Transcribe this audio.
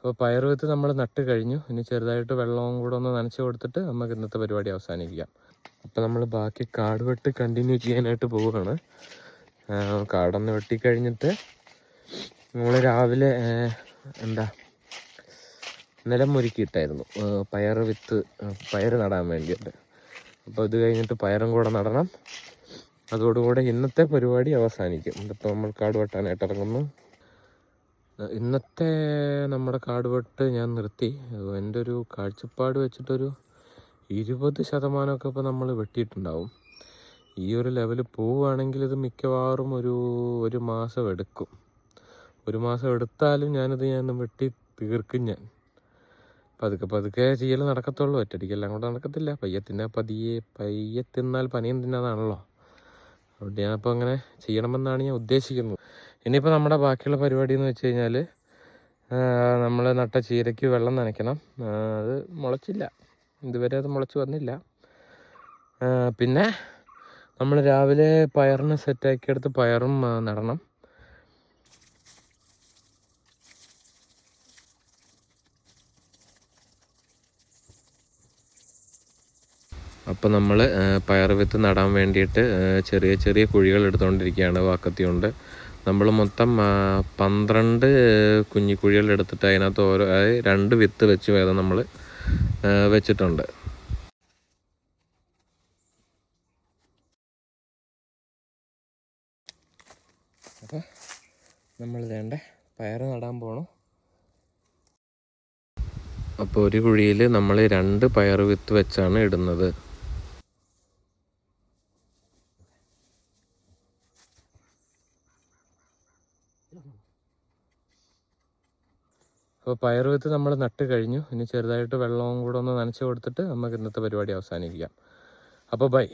അപ്പോൾ പയർ വിത്ത് നമ്മൾ നട്ട് കഴിഞ്ഞു. ഇനി ചെറുതായിട്ട് വെള്ളവും കൂടെ ഒന്ന് നനച്ച് കൊടുത്തിട്ട് നമുക്ക് ഇന്നത്തെ പരിപാടി അവസാനിക്കാം അപ്പോൾ നമ്മൾ ബാക്കി കാട് വെട്ട് കണ്ടിന്യൂ ചെയ്യാനായിട്ട് പോവുകയാണ്. കാടൊന്ന് വെട്ടിക്കഴിഞ്ഞിട്ട് നമ്മൾ രാവിലെ എന്താ നിലം മുരുക്കിയിട്ടായിരുന്നു. പയർ വിത്ത് പയർ നടാൻ വേണ്ടിയിട്ട്. അപ്പോൾ ഇത് കഴിഞ്ഞിട്ട് പയറും കൂടെ നടണം. അതോടുകൂടെ ഇന്നത്തെ പരിപാടി അവസാനിക്കും. ഇതിപ്പോൾ നമ്മൾ കാട് വെട്ടാനായിട്ട് ഇറങ്ങുന്നു. ഇന്നത്തെ നമ്മുടെ കാർഡ് വെട്ട് ഞാൻ നിർത്തി. എന്റെ ഒരു കാഴ്ചപ്പാട് വെച്ചിട്ടൊരു ഇരുപത് ശതമാനമൊക്കെ ഇപ്പോൾ നമ്മൾ വെട്ടിയിട്ടുണ്ടാവും. ഈ ഒരു ലെവൽ പോവുകയാണെങ്കിൽ ഇത് മിക്കവാറും ഒരു ഒരു മാസം എടുക്കും. ഒരു മാസം എടുത്താലും ഞാനിത് ഞാൻ വെട്ടി തീർക്കും ഞാൻ. പതുക്കെ പതുക്കെ ചെയ്യൽ നടക്കത്തുള്ളൂ. ഒറ്റടിക്കെല്ലാം കൂടെ നടക്കത്തില്ല. പയ്യെ പതിയെ പയ്യെ തിന്നാൽ പനിയും തിന്നാതാണല്ലോ. അതുകൊണ്ട് ഞാനിപ്പോൾ അങ്ങനെ ചെയ്യണമെന്നാണ് ഞാൻ ഉദ്ദേശിക്കുന്നത്. ഇനിയിപ്പോൾ നമ്മുടെ ബാക്കിയുള്ള പരിപാടി എന്ന് വെച്ച് കഴിഞ്ഞാൽ നമ്മൾ നട്ട ചീരയ്ക്ക് വെള്ളം നനയ്ക്കണം. അത് മുളച്ചില്ല. ഇതുവരെ അത് മുളച്ച് വന്നില്ല. പിന്നെ നമ്മൾ രാവിലെ പയറിന് സെറ്റാക്കിയെടുത്ത് പയറും നടണം. അപ്പോൾ നമ്മൾ പയർ വിത്ത് നടാൻ വേണ്ടിയിട്ട് ചെറിയ ചെറിയ കുഴികൾ എടുത്തുകൊണ്ടിരിക്കുകയാണ് വാക്കത്തി കൊണ്ട് നമ്മൾ മൊത്തം പന്ത്രണ്ട് കുഞ്ഞി കുഴികൾ എടുത്തിട്ട് അതിനകത്ത് ഓരോ രണ്ട് വിത്ത് വെച്ച് വേദം നമ്മൾ വെച്ചിട്ടുണ്ട്. അപ്പോൾ നമ്മൾ വേണ്ട പയർ നടാൻ പോകണം അപ്പോൾ ഒരു കുഴിയിൽ നമ്മൾ രണ്ട് പയർ വിത്ത് വെച്ചാണ് ഇടുന്നത്. അപ്പോൾ പയർ വിത്ത് നമ്മൾ നട്ട് കഴിഞ്ഞു. ഇനി ചെറുതായിട്ട് വെള്ളവും കൂടെ ഒന്ന് നനച്ച് കൊടുത്തിട്ട് നമുക്ക് ഇന്നത്തെ പരിപാടി അവസാനിപ്പിക്കാം. അപ്പോൾ ബൈ